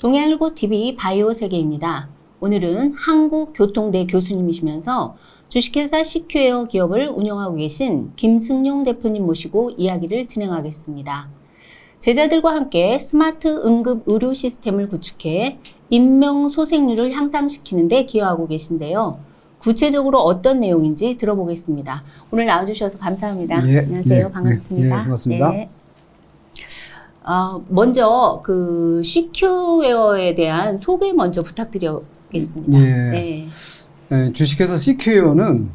동양일보-TV 바이오 세계입니다. 오늘은 한국교통대 교수님이시면서 주식회사 CQ에어 기업을 운영하고 계신 김승용 대표님 모시고 이야기를 진행하겠습니다. 제자들과 함께 스마트 응급 의료 시스템을 구축해 인명 소생률을 향상시키는 데 기여하고 계신데요. 구체적으로 어떤 내용인지 들어보겠습니다. 오늘 나와주셔서 감사합니다. 예, 안녕하세요. 예, 반갑습니다. 예, 예, 반갑습니다. 어, 먼저 그 CQ웨어에 대한 소개 먼저 부탁드리겠습니다. 예. 네. 예, 주식회사 CQ웨어는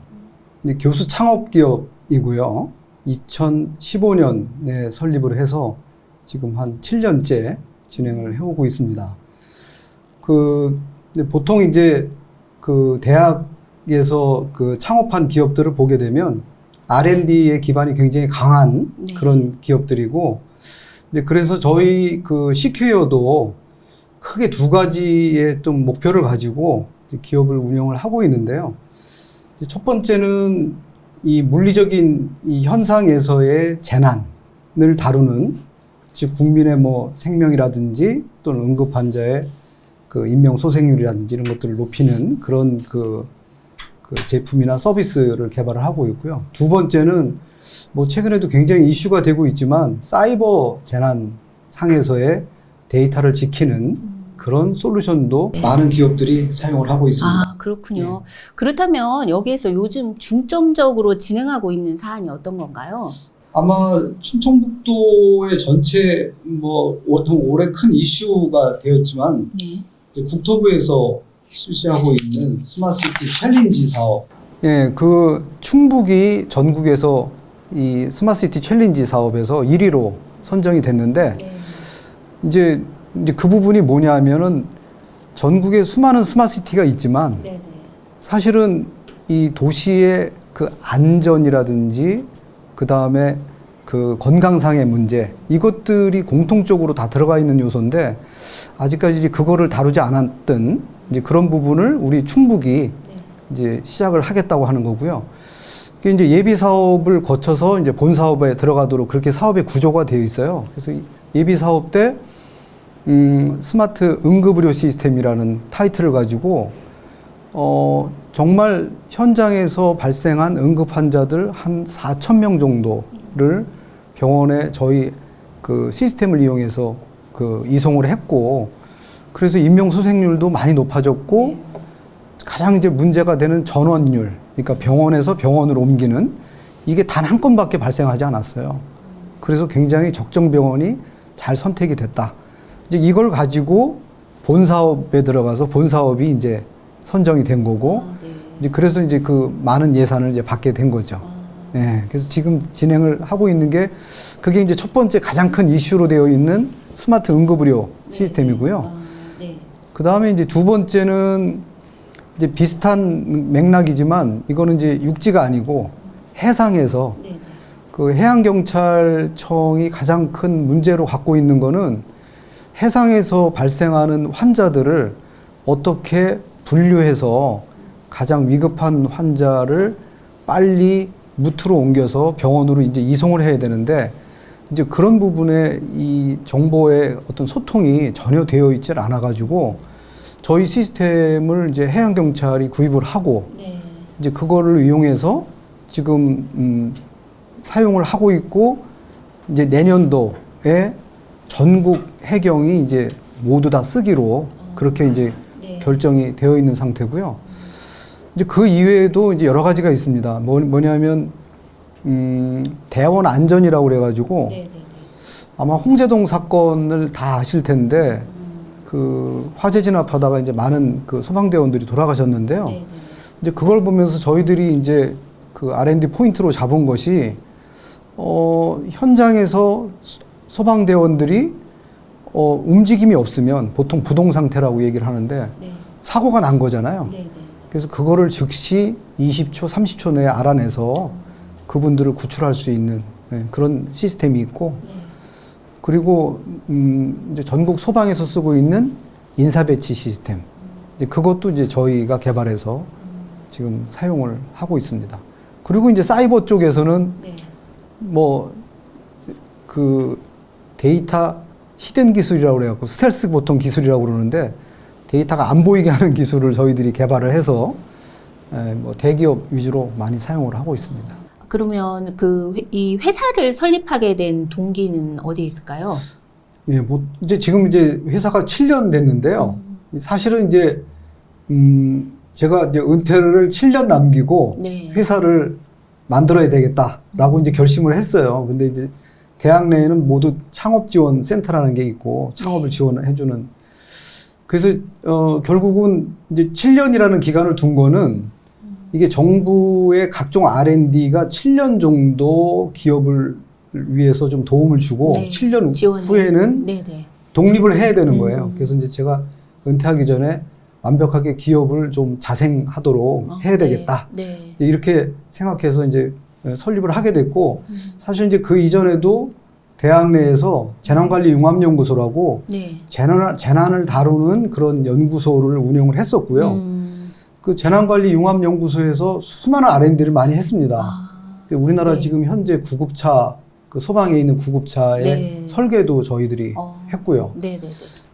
이제 교수 창업 기업이고요. 2015년에 설립을 해서 지금 한 7년째 진행을 해오고 있습니다. 그 보통 이제 그 대학에서 그 창업한 기업들을 보게 되면 R&D의 기반이 굉장히 강한 네. 그런 기업들이고 이제 그래서 저희 그 CQ웨어도 크게 두 가지의 좀 목표를 가지고 기업을 운영을 하고 있는데요. 첫 번째는 이 물리적인 이 현상에서의 재난을 다루는 즉 국민의 뭐 생명이라든지 또는 응급 환자의 그 인명 소생률이라든지 이런 것들을 높이는 그런 그, 그 제품이나 서비스를 개발을 하고 있고요. 두 번째는 뭐 최근에도 굉장히 이슈가 되고 있지만 사이버 재난 상에서의 데이터를 지키는 그런 솔루션도 많은 기업들이 사용을 하고 있습니다. 아, 그렇군요. 그렇다면 여기에서 요즘 중점적으로 진행하고 있는 사안이 어떤 건가요? 아마 충청북도의 전체 뭐 보통 올해 큰 이슈가 되었지만 네. 국토부에서 실시하고 있는 스마트시티 챌린지 사업. 예, 그 충북이 전국에서 이 스마트시티 챌린지 사업에서 1위로 선정이 됐는데 네. 이제 이제 그 부분이 뭐냐면은 전국에 수많은 스마트시티가 있지만 네, 네. 사실은 이 도시의 그 안전이라든지 그 다음에 그 건강상의 문제 이것들이 공통적으로 다 들어가 있는 요소인데 아직까지 이제 그거를 다루지 않았던 이제 그런 부분을 우리 충북이 네. 이제 시작을 하겠다고 하는 거고요. 그게 이제 예비 사업을 거쳐서 이제 본 사업에 들어가도록 그렇게 사업의 구조가 되어 있어요. 그래서 이 예비 사업 때 음, 스마트 응급의료 시스템이라는 타이틀을 가지고 어, 정말 현장에서 발생한 응급 환자들 한 4천 명 정도를 병원에 저희 그 시스템을 이용해서 그 이송을 했고 그래서 인명 소생률도 많이 높아졌고 가장 이제 문제가 되는 전원율 그러니까 병원에서 병원으로 옮기는 이게 단 한 건밖에 발생하지 않았어요. 그래서 굉장히 적정 병원이 잘 선택이 됐다. 이제 이걸 가지고 본 사업에 들어가서 본 사업이 이제 선정이 된 거고 아, 네. 이제 그래서 이제 그 많은 예산을 이제 받게 된 거죠. 아, 예. 그래서 지금 진행을 하고 있는 게 그게 이제 첫 번째 가장 큰 이슈로 되어 있는 스마트 응급의료 네. 시스템이고요. 아, 네. 그 다음에 이제 두 번째는 이제 비슷한 맥락이지만 이거는 이제 육지가 아니고 해상에서 네. 네. 그 해양경찰청이 가장 큰 문제로 갖고 있는 거는 해상에서 발생하는 환자들을 어떻게 분류해서 가장 위급한 환자를 빨리 무트로 옮겨서 병원으로 이제 이송을 해야 되는데 이제 그런 부분에 이 정보의 어떤 소통이 전혀 되어 있질 않아 가지고 저희 시스템을 이제 해양 경찰이 구입을 하고 네. 이제 그거를 이용해서 지금 음, 사용을 하고 있고 이제 내년도에 전국 해경이 이제 모두 다 쓰기로 그렇게 이제 네. 결정이 되어 있는 상태고요. 이제 그 이외에도 이제 여러 가지가 있습니다. 뭐, 뭐냐면 음, 대원 안전이라고 그래가지고 네. 네. 네. 아마 홍제동 사건을 다 아실 텐데 음, 그 화재 진압하다가 이제 많은 그 소방대원들이 돌아가셨는데요. 네. 네. 이제 그걸 보면서 저희들이 이제 그 R&D 포인트로 잡은 것이 어, 현장에서 소- 소방대원들이 어, 움직임이 없으면 보통 부동 상태라고 얘기를 하는데 네. 사고가 난 거잖아요. 네. 네. 그래서 그거를 즉시 20초, 30초 내에 알아내서 그분들을 구출할 수 있는 네, 그런 시스템이 있고 네. 그리고 음, 이제 전국 소방에서 쓰고 있는 인사 배치 시스템 이제 그것도 이제 저희가 개발해서 지금 사용을 하고 있습니다. 그리고 이제 사이버 쪽에서는 네. 뭐그 데이터 히든 기술이라고 그래갖고 스텔스 보통 기술이라고 그러는데 데이터가 안 보이게 하는 기술을 저희들이 개발을 해서 에, 뭐 대기업 위주로 많이 사용을 하고 있습니다. 그러면 그 이 회사를 설립하게 된 동기는 어디에 있을까요? 예, 뭐 이제 지금 이제 회사가 7년 됐는데요. 사실은 이제 음 제가 이제 은퇴를 7년 남기고 네. 회사를 만들어야 되겠다라고 이제 결심을 했어요. 근데 이제 대학 내에는 모두 창업 지원 센터라는 게 있고 창업을 네. 지원해 주는 그래서 어 결국은 이제 7년이라는 기간을 둔 거는 이게 정부의 각종 R&D가 7년 정도 기업을 위해서 좀 도움을 주고 네. 7년 지원 후에는 네 네. 독립을 해야 되는 거예요. 음. 그래서 이제 제가 은퇴하기 전에 완벽하게 기업을 좀 자생하도록 어, 해야 되겠다. 네. 네. 이렇게 생각해서 이제 설립을 하게 됐고 음. 사실 이제 그 이전에도 대학 내에서 재난관리융합연구소라고 네. 재난, 재난을 다루는 그런 연구소를 운영을 했었고요. 음. 그 재난관리 융합연구소에서 수많은 R&D를 많이 했습니다. 아, 그 우리나라 네. 지금 현재 구급차 그 소방에 있는 구급차의 네. 설계도 저희들이 어. 했고요. 네 네 네.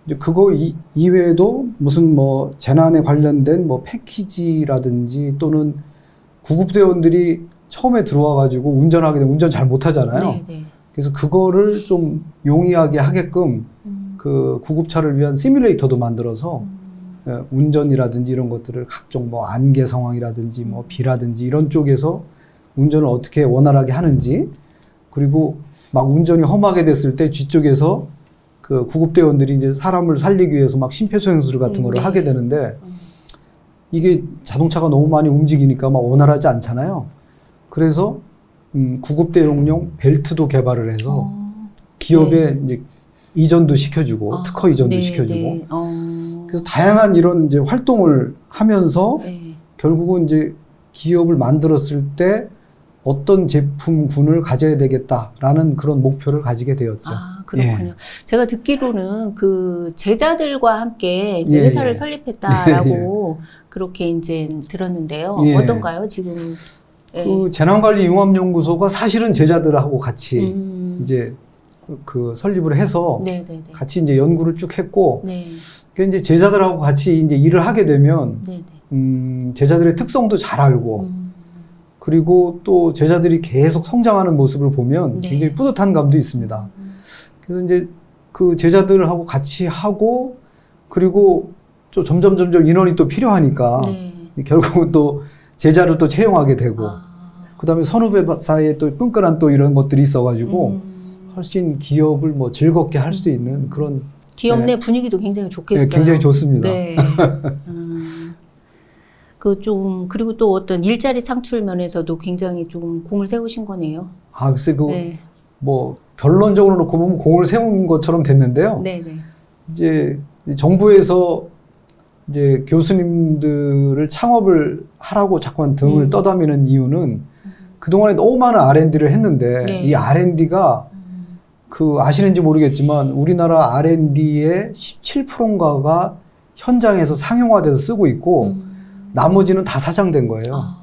이제 그거 이, 이외에도 무슨 뭐 재난에 관련된 뭐 패키지라든지 또는 구급대원들이 처음에 들어와 가지고 운전하게 되면 운전 잘 못하잖아요. 네 네. 그래서 그거를 좀 용이하게 하게끔 음. 그 구급차를 위한 시뮬레이터도 만들어서 음. 예, 운전이라든지 이런 것들을 각종 뭐 안개 상황이라든지 뭐 비라든지 이런 쪽에서 운전을 어떻게 원활하게 하는지 그리고 막 운전이 험하게 됐을 때 뒤쪽에서 그 구급대원들이 이제 사람을 살리기 위해서 막 심폐소생술 같은 음, 거를 네. 하게 되는데 음. 이게 자동차가 너무 많이 움직이니까 막 원활하지 않잖아요. 그래서 음, 구급대용용 벨트도 개발을 해서 어. 기업에 이제 이전도 시켜주고 아, 특허 이전도 네, 시켜주고 네. 어. 그래서 다양한 이런 이제 활동을 하면서 네. 결국은 이제 기업을 만들었을 때 어떤 제품군을 가져야 되겠다라는 그런 목표를 가지게 되었죠. 아, 그렇군요. 제가 듣기로는 그 제자들과 함께 이제 예, 회사를 예. 설립했다라고 그렇게 이제 들었는데요. 예. 어떤가요, 지금? 예. 그 재난관리 융합연구소가 사실은 제자들하고 같이 음. 이제 그 설립을 해서 네 네 네. 같이 이제 연구를 쭉 했고 네. 그 이제 제자들하고 같이 이제 일을 하게 되면 네네. 음, 제자들의 특성도 잘 알고 음. 그리고 또 제자들이 계속 성장하는 모습을 보면 네. 굉장히 뿌듯한 감도 있습니다. 그래서 이제 그 제자들하고 같이 하고 그리고 또 점점 점점 인원이 또 필요하니까 네. 결국은 또 제자를 또 채용하게 되고 아. 그다음에 선후배 사이에 또 끈끈한 또 이런 것들이 있어가지고 음. 훨씬 기업을 뭐 즐겁게 할 수 있는 그런 기업 네. 내 분위기도 굉장히 좋겠어요. 네, 굉장히 좋습니다. 네. 음. 그좀 그리고 또 어떤 일자리 창출 면에서도 굉장히 좀 공을 세우신 거네요. 아 글쎄 그 네. 뭐 결론적으로 놓고 보면 공을 세운 것처럼 됐는데요. 네, 네. 이제 정부에서 이제 교수님들을 창업을 하라고 자꾸만 등을 음. 떠다니는 이유는 그동안에 너무 많은 R&D를 했는데 네. 이 R&D가 그 아시는지 모르겠지만 우리나라 R&D의 17%인가가 현장에서 상용화돼서 쓰고 있고 음. 나머지는 다 사장된 거예요. 아.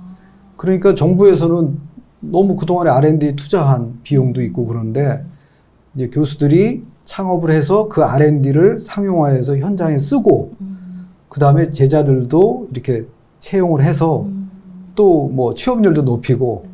그러니까 정부에서는 너무 그동안에 R&D에 투자한 비용도 있고 그런데 이제 교수들이 창업을 해서 그 R&D를 상용화해서 현장에 쓰고 음. 그 다음에 제자들도 이렇게 채용을 해서 음. 또뭐 취업률도 높이고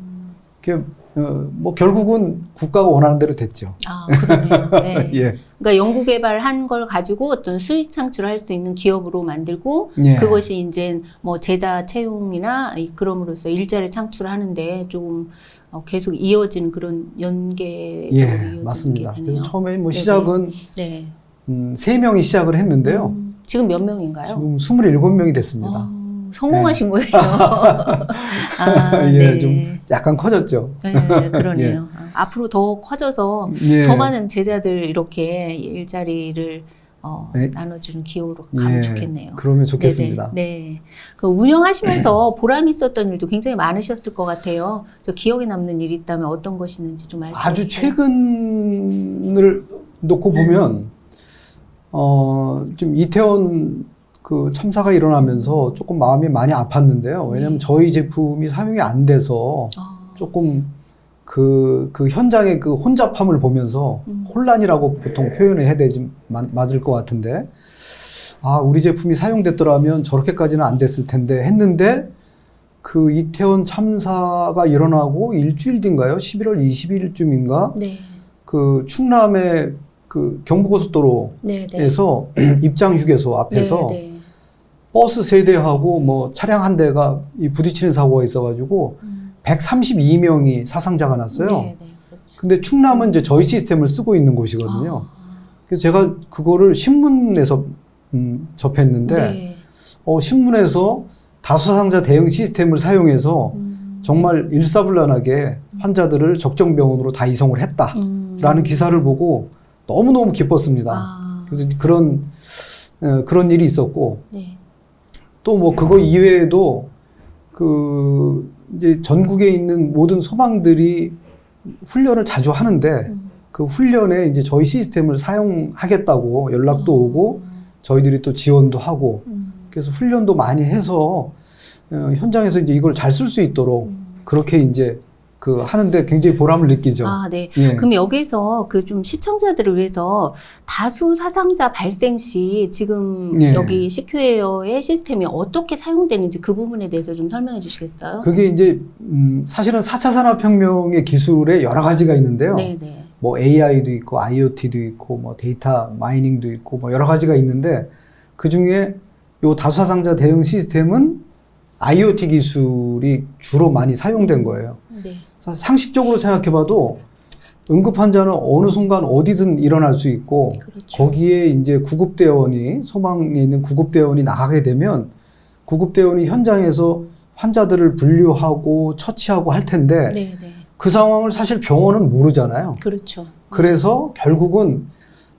어, 뭐 결국은 국가가 원하는 대로 됐죠. 아, 그러네요. 네. 예. 그러니까 연구 개발한 걸 가지고 어떤 수익 창출을 할수 있는 기업으로 만들고 예. 그것이 이제 뭐 제자 채용이나 이- 그럼으로써 일자리 창출하는데 좀 어, 계속 이어지는 그런 연계적으로 예, 맞습니다. 게 그래서. 처음에 뭐 네네. 시작은 네. 음, 세 명이 시작을 했는데요. 음, 지금 몇 명인가요? 지금 27명이 됐습니다. 어, 성공하신 거예요. 아, 예, 네. 좀 약간 커졌죠. 네, 그러네요. 아, 앞으로 더 커져서 예. 더 많은 제자들 이렇게 일자리를 어, 네. 나눠주는 기업으로 가면 예, 좋겠네요. 그러면 좋겠습니다. 네네, 네. 그 운영하시면서 보람 있었던 일도 굉장히 많으셨을 것 같아요. 저 기억에 남는 일이 있다면 어떤 것이 있는지 좀 말씀해 아주 주세요. 최근을 놓고 보면 어, 좀 이태원 그 참사가 일어나면서 조금 마음이 많이 아팠는데요. 왜냐하면 네. 저희 제품이 사용이 안 돼서 아, 조금 그, 그 현장의 그 혼잡함을 보면서 음. 혼란이라고 보통 표현을 해야 되지 마- 맞을 것 같은데 아 우리 제품이 사용됐더라면 저렇게까지는 안 됐을 텐데 했는데 그 이태원 참사가 일어나고 일주일 뒤인가요? 11월 20일쯤인가? 네. 그 충남의 그 경부고속도로에서 네, 네. 입장 휴게소 앞에서 네, 네. 버스 세 대하고 뭐 차량 한 대가 이 부딪히는 사고가 있어가지고 음. 132명이 사상자가 났어요. 네, 네. 그렇죠. 근데 충남은 이제 저희 시스템을 쓰고 있는 곳이거든요. 아, 그래서 제가 그거를 신문에서 음, 접했는데 네. 어, 신문에서 다수사상자 대응 시스템을 사용해서 음. 정말 일사불란하게 환자들을 적정 병원으로 다 이송을 했다라는 음. 기사를 보고 너무 너무 기뻤습니다. 아, 그래서 그런 어, 그런 일이 있었고 네. 또 뭐 그거 이외에도 그 이제 전국에 있는 모든 소방들이 훈련을 자주 하는데 음. 그 훈련에 이제 저희 시스템을 사용하겠다고 연락도 오고 저희들이 또 지원도 하고 음. 그래서 훈련도 많이 해서 어, 현장에서 이제 이걸 잘 쓸 수 있도록 음. 그렇게 이제 그 하는데 굉장히 보람을 느끼죠. 아, 네. 예. 그럼 여기서 그 좀 시청자들을 위해서 다수 사상자 발생 시 지금 예. 여기 시큐에어의 시스템이 어떻게 사용되는지 그 부분에 대해서 좀 설명해 주시겠어요? 그게 이제 음, 사실은 4차 산업혁명의 기술에 여러 가지가 있는데요. 네, 네. 뭐 AI도 있고 IoT도 있고 뭐 데이터 마이닝도 있고 뭐 여러 가지가 있는데 그 중에 요 다수사상자 대응 시스템은 IoT 기술이 주로 많이 사용된 거예요. 네. 사- 상식적으로 생각해봐도 응급 환자는 어느 순간 어디든 일어날 수 있고 그렇죠. 거기에 이제 구급대원이 소방에 있는 구급대원이 나가게 되면 구급대원이 현장에서 환자들을 분류하고 처치하고 할 텐데 네, 네. 그 상황을 사실 병원은 모르잖아요. 그렇죠. 그래서 결국은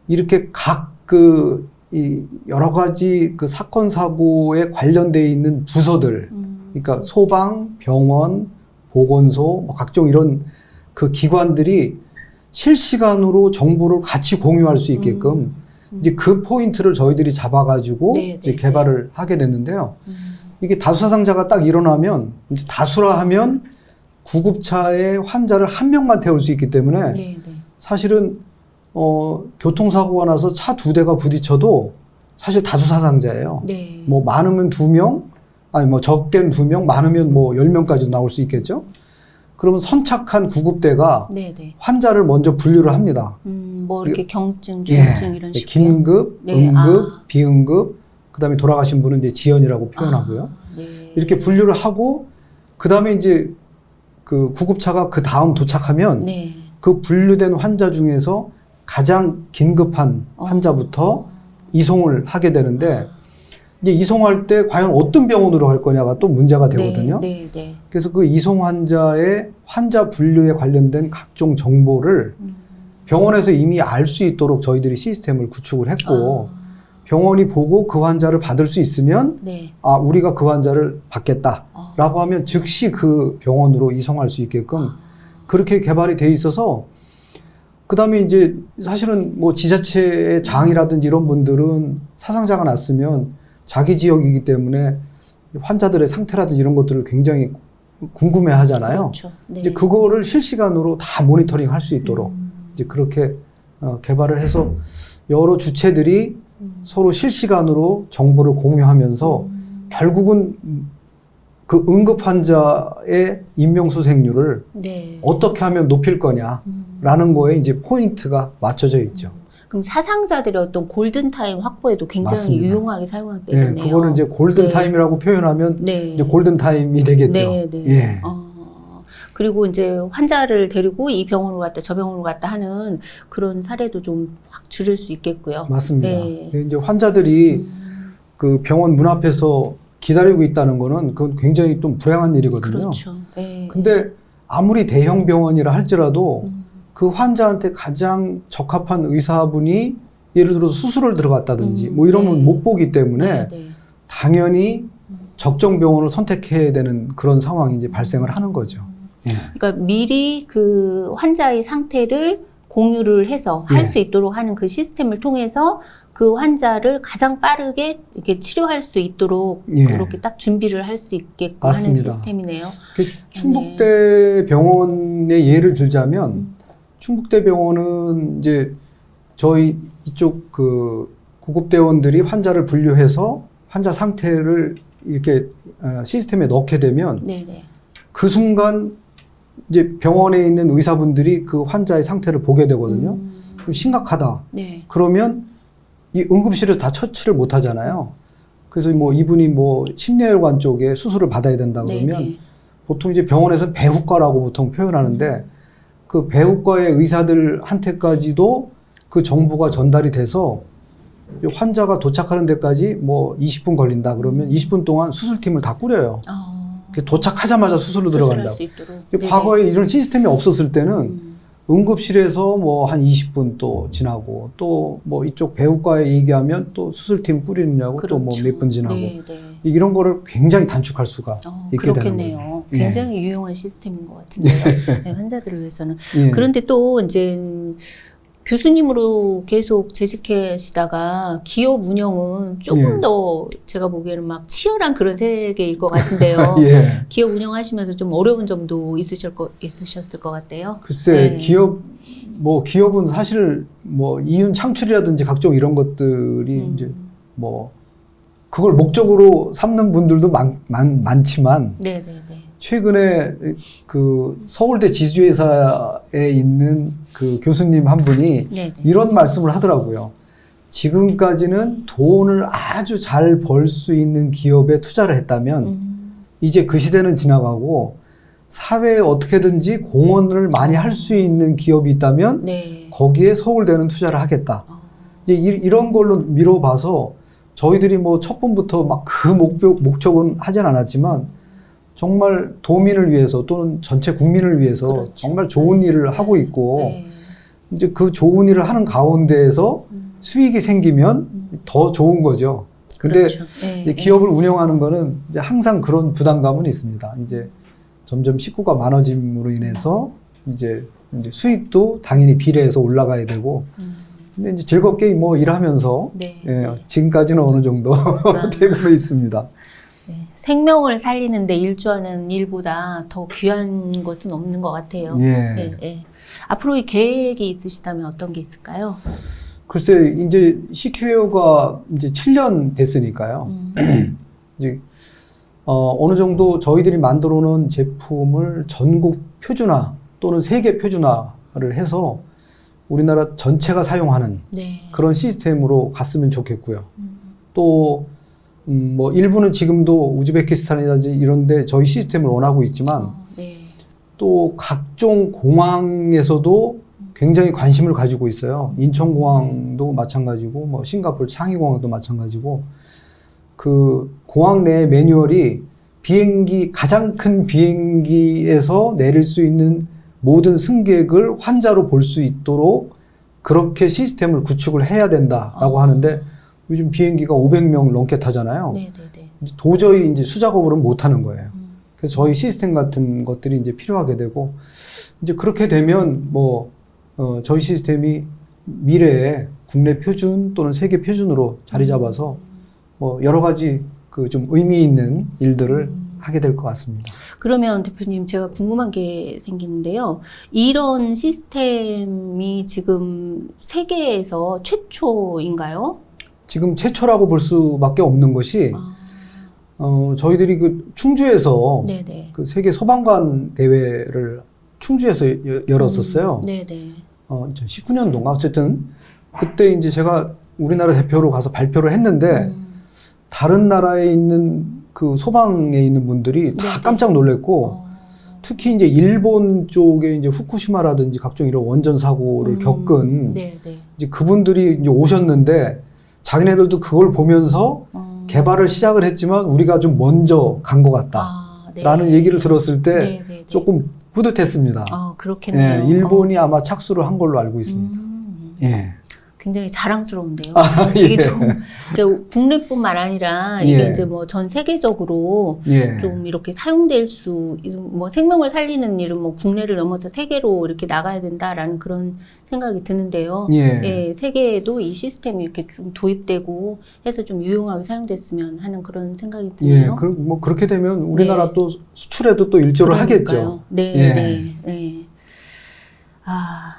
이렇게 각그 이 여러 가지 그 사건 사고에 관련돼 있는 부서들 음. 그러니까 소방, 병원, 보건소, 뭐 각종 이런 그 기관들이 실시간으로 정보를 같이 공유할 수 있게끔 음. 이제 그 포인트를 저희들이 잡아가지고 네, 이제 네, 개발을 하게 됐는데요. 음. 이게 다수 사상자가 딱 일어나면 이제 다수라 하면 구급차에 환자를 한 명만 태울 수 있기 때문에 네, 네. 사실은 어 교통사고가 나서 차 두 대가 부딪혀도 사실 다수 사상자예요. 네. 뭐 많으면 두 명, 아니 뭐 적게는 두 명, 많으면 뭐 열 명까지 나올 수 있겠죠. 그러면 선착한 구급대가 네, 네. 환자를 먼저 분류를 합니다. 음, 뭐 이렇게 경증, 예, 중증 이런 식으로. 긴급, 네, 응급, 아. 비응급, 그다음에 돌아가신 분은 이제 지연이라고 표현하고요. 아, 네. 이렇게 분류를 하고 그다음에 이제 그 구급차가 그 다음 도착하면 네. 그 분류된 환자 중에서 가장 긴급한 어. 환자부터 이송을 하게 되는데 이제 이송할 때 과연 어떤 병원으로 갈 거냐가 또 문제가 되거든요. 네, 네, 네. 그래서 그 이송 환자의 환자 분류에 관련된 각종 정보를 음. 병원에서 이미 알 수 있도록 저희들이 시스템을 구축을 했고 아, 병원이 보고 그 환자를 받을 수 있으면 네. 아 우리가 그 환자를 받겠다라고 어. 하면 즉시 그 병원으로 이송할 수 있게끔 아. 그렇게 개발이 돼 있어서 그다음에 이제 사실은 뭐 지자체의 장이라든지 이런 분들은 사상자가 났으면 자기 지역이기 때문에 환자들의 상태라든지 이런 것들을 굉장히 궁금해 하잖아요. 그렇죠. 네. 이제 그거를 실시간으로 다 모니터링 할 수 있도록 음. 이제 그렇게 어, 개발을 해서 여러 주체들이 음. 서로 실시간으로 정보를 공유하면서 음. 결국은 그 응급 환자의 인명수생률을 네. 어떻게 하면 높일 거냐라는 음. 거에 이제 포인트가 맞춰져 있죠. 그럼 사상자들의 어떤 골든 타임 확보에도 굉장히 맞습니다. 유용하게 사용하게 예, 되네요. 그거는 이제 골든 네. 타임이라고 표현하면 네. 이제 골든 타임이 되겠죠. 네, 네. 예. 어, 그리고 이제 환자를 데리고 이 병원으로 갔다 저 병원으로 갔다 하는 그런 사례도 좀 확 줄일 수 있겠고요. 맞습니다. 네. 이제 환자들이 음, 그 병원 문 앞에서 기다리고 있다는 거는 그건 굉장히 좀 불행한 일이거든요. 그렇죠. 네. 근데 아무리 대형 병원이라 할지라도 음, 그 환자한테 가장 적합한 의사분이 예를 들어서 수술을 들어갔다든지 음, 뭐 이러면 네. 못 보기 때문에 네, 네. 당연히 음. 적정 병원을 선택해야 되는 그런 상황이 이제 발생을 하는 거죠. 예. 그러니까 미리 그 환자의 상태를 공유를 해서 예. 할수 있도록 하는 그 시스템을 통해서 그 환자를 가장 빠르게 이렇게 치료할 수 있도록 예. 그렇게 딱 준비를 할 수 있게끔 맞습니다. 하는 시스템이네요. 그 충북대 병원의 예를 들자면 충북대 병원은 이제 저희 이쪽 그 구급대원들이 환자를 분류해서 환자 상태를 이렇게 어, 시스템에 넣게 되면 네네. 그 순간 이제 병원에 있는 의사분들이 그 환자의 상태를 보게 되거든요. 음, 심각하다. 네. 그러면 이 응급실에서 다 처치를 못 하잖아요. 그래서 뭐 이분이 뭐 심내혈관 쪽에 수술을 받아야 된다 그러면 네네. 보통 이제 병원에서 배후과라고 보통 표현하는데 그 배후과의 의사들한테까지도 그 정보가 전달이 돼서 이 환자가 도착하는 데까지 뭐 20분 걸린다 그러면 20분 동안 수술팀을 다 꾸려요. 어, 그 도착하자마자 수술로 네네. 과거에 이런 시스템이 없었을 때는 음, 응급실에서 뭐 한 20분 또 지나고 또 뭐 이쪽 배우과에 얘기하면 또 수술팀 꾸리느냐고 또뭐 그렇죠. 몇분 지나고 네 네. 이런 거를 굉장히 단축할 수가 어, 있게 되는 그렇겠네요. 거예요. 예. 굉장히 유용한 시스템인 것 같은데요. 네, 환자들을 위해서는. 예. 그런데 또 이제 교수님으로 계속 재직하시다가 기업 운영은 조금 예. 더 제가 보기에는 막 치열한 그런 세계일 것 같은데요. 예. 기업 운영하시면서 좀 어려운 점도 있으실 거, 있으셨을 것 같아요. 글쎄 네. 기업 뭐 기업은 사실 뭐 이윤 창출이라든지 각종 이런 것들이 음. 이제 뭐 그걸 목적으로 삼는 분들도 많, 많, 많지만 네네네. 최근에 그 서울대 지주회사에 있는 그 교수님 한 분이 네네. 이런 말씀을 하더라고요. 지금까지는 돈을 아주 잘 벌 수 있는 기업에 투자를 했다면 음, 이제 그 시대는 지나가고 사회에 어떻게든지 공헌을 많이 할 수 있는 기업이 있다면 네. 거기에 서울대는 투자를 하겠다. 어, 이제 이- 이런 걸로 미뤄봐서 저희들이 뭐 첫 번부터 막 그 목표 목적은 하진 않았지만 정말 도민을 위해서 또는 전체 국민을 위해서 그렇죠. 정말 좋은 네. 일을 하고 있고 네. 이제 그 좋은 일을 하는 가운데에서 음, 수익이 생기면 더 좋은 거죠. 근데 그렇죠. 네, 기업을 운영하는 거는 이제 항상 그런 부담감은 있습니다. 이제 점점 식구가 많아짐으로 인해서 이제, 이제 수익도 당연히 비례해서 올라가야 되고 음, 근데 이제 즐겁게 뭐 일하면서 네. 예, 네. 지금까지는 어느 정도 아. 되고 있습니다. 네. 생명을 살리는데 일조하는 일보다 더 귀한 것은 없는 것 같아요. 예. 네, 네. 앞으로의 계획이 있으시다면 어떤 게 있을까요? 글쎄 이제 CQ웨어가 이제 7년 됐으니까요. 음, 이제 어, 어느 정도 저희들이 만들어 놓은 제품을 전국 표준화 또는 세계 표준화를 해서 우리나라 전체가 사용하는 네. 그런 시스템으로 갔으면 좋겠고요. 음, 또, 음, 뭐, 일부는 지금도 우즈베키스탄이라든지 이런데 저희 시스템을 원하고 있지만 어, 네. 또 각종 공항에서도 굉장히 관심을 가지고 있어요. 인천공항도 마찬가지고, 뭐, 싱가포르 창의공항도 마찬가지고, 그 공항 내 매뉴얼이 비행기, 가장 큰 비행기에서 내릴 수 있는 모든 승객을 환자로 볼 수 있도록 그렇게 시스템을 구축을 해야 된다라고 아. 하는데 요즘 비행기가 500명 넘게 타잖아요. 네, 네, 네. 이제 도저히 이제 수작업으로는 못 하는 거예요. 음, 그래서 저희 시스템 같은 것들이 이제 필요하게 되고 이제 그렇게 되면 뭐 어, 저희 시스템이 미래에 국내 표준 또는 세계 표준으로 자리 잡아서 뭐 여러 가지 그 좀 의미 있는 일들을 음. 하게 될 것 같습니다. 그러면 대표님 제가 궁금한 게 생기는데요. 이런 시스템이 지금 세계에서 최초인가요? 지금 최초라고 볼 수밖에 없는 것이 아, 어, 저희들이 그 충주에서 네네. 그 세계 소방관 대회를 충주에서 여- 열었었어요. 음, 네네. 어, 2019년도인가 어쨌든 그때 이제 제가 우리나라 대표로 가서 발표를 했는데 음, 다른 나라에 있는 그 소방에 있는 분들이 다 네네. 깜짝 놀랐고 어, 특히 이제 일본 쪽에 이제 후쿠시마라든지 각종 이런 원전 사고를 음, 겪은 네네. 이제 그분들이 이제 오셨는데 자기네들도 그걸 보면서 어, 개발을 시작을 했지만 우리가 좀 먼저 간 것 같다라는 아, 네. 얘기를 들었을 때 네네네. 조금 뿌듯했습니다. 아, 그렇겠네요. 예, 일본이 아마 착수를 한 걸로 알고 있습니다. 음, 예. 굉장히 자랑스러운데요. 아, 이게 예. 좀 그러니까 국내뿐만 아니라 이게 예. 이제 뭐 전 세계적으로 예. 좀 이렇게 사용될 수, 뭐 생명을 살리는 일은 뭐 국내를 넘어서 세계로 이렇게 나가야 된다라는 그런 생각이 드는데요. 예. 예, 세계에도 이 시스템이 이렇게 좀 도입되고 해서 좀 유용하게 사용됐으면 하는 그런 생각이 예, 드네요. 그, 뭐 그렇게 되면 우리나라 네. 또 수출에도 또 일조를 하겠죠. 그러니까요. 네, 예. 네, 네. 아.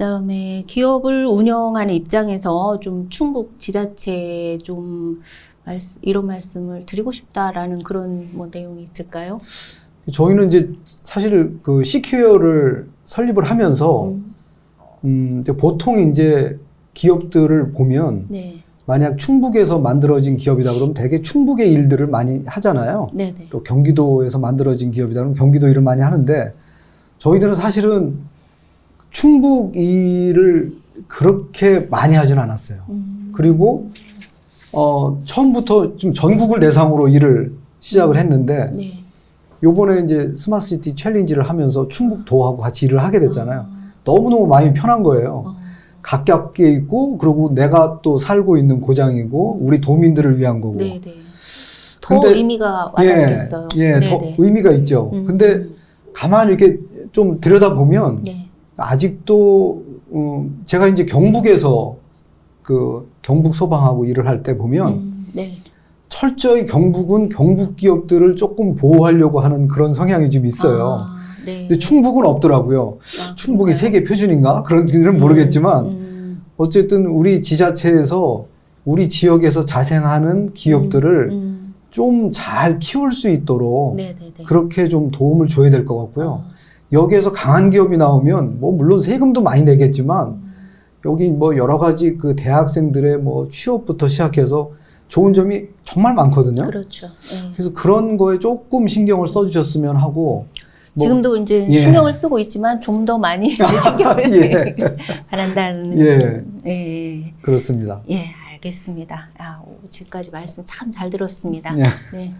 그다음에 기업을 운영하는 입장에서 좀 충북 지자체에 좀 말씀, 이런 말씀을 드리고 싶다라는 그런 뭐 내용이 있을까요? 저희는 이제 사실 그 시큐어를 설립을 하면서 음, 음, 보통 이제 기업들을 보면 네, 만약 충북에서 만들어진 기업이다 그러면 대개 충북의 일들을 많이 하잖아요. 네, 네. 또 경기도에서 만들어진 기업이다 그러면 경기도 일을 많이 하는데 저희들은 사실은 충북 일을 그렇게 많이 하진 않았어요. 음, 그리고 어 처음부터 좀 전국을 대상으로 일을 시작을 했는데 네. 요번에 이제 스마트 시티 챌린지를 하면서 충북도하고 같이 일을 하게 됐잖아요. 너무너무 마음이 편한 거예요. 어, 가깝게 있고 그리고 내가 또 살고 있는 고장이고 우리 도민들을 위한 거고. 네, 네. 더 근데- 의미가 와닿겠어요. 예, 네, 더 네. 의미가 있죠. 음, 근데 가만히 이렇게 좀 들여다보면 네. 아직도 음, 제가 이제 경북에서 그 경북 소방하고 일을 할 때 보면 음, 네. 철저히 경북은 경북 기업들을 조금 보호하려고 하는 그런 성향이 좀 있어요. 아, 네. 근데 충북은 없더라고요. 아, 충북이? 세계 표준인가 그런 일은 모르겠지만 음, 어쨌든 우리 지자체에서 우리 지역에서 자생하는 기업들을 음, 좀잘 키울 수 있도록 네, 네, 네. 그렇게 좀 도움을 줘야 될 것 같고요. 아, 여기에서 강한 기업이 나오면 뭐 물론 세금도 많이 내겠지만 여기 뭐 여러 가지 그 대학생들의 뭐 취업부터 시작해서 좋은 점이 정말 많거든요. 그렇죠. 예. 그래서 그런 거에 조금 신경을 써주셨으면 하고 뭐- 지금도 이제 예. 신경을 쓰고 있지만 좀 더 많이 신경을 예. 바란다는 예. 예. 그렇습니다. 예, 알겠습니다. 아, 오, 지금까지 말씀 참 잘 들었습니다. 예. 네.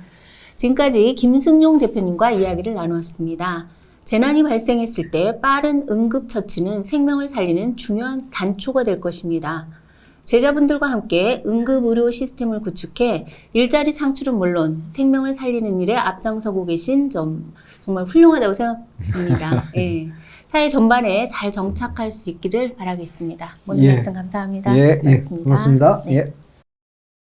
지금까지 김승용 대표님과 이야기를 나누었습니다. 재난이 발생했을 때 빠른 응급 처치는 생명을 살리는 중요한 단초가 될 것입니다. 제자분들과 함께 응급 의료 시스템을 구축해 일자리 창출은 물론 생명을 살리는 일에 앞장서고 계신 점 정말 훌륭하다고 생각합니다. 예. 사회 전반에 잘 정착할 수 있기를 바라겠습니다. 오늘 예. 말씀 감사합니다. 예, 예, 고맙습니다. 고맙습니다. 네. 예.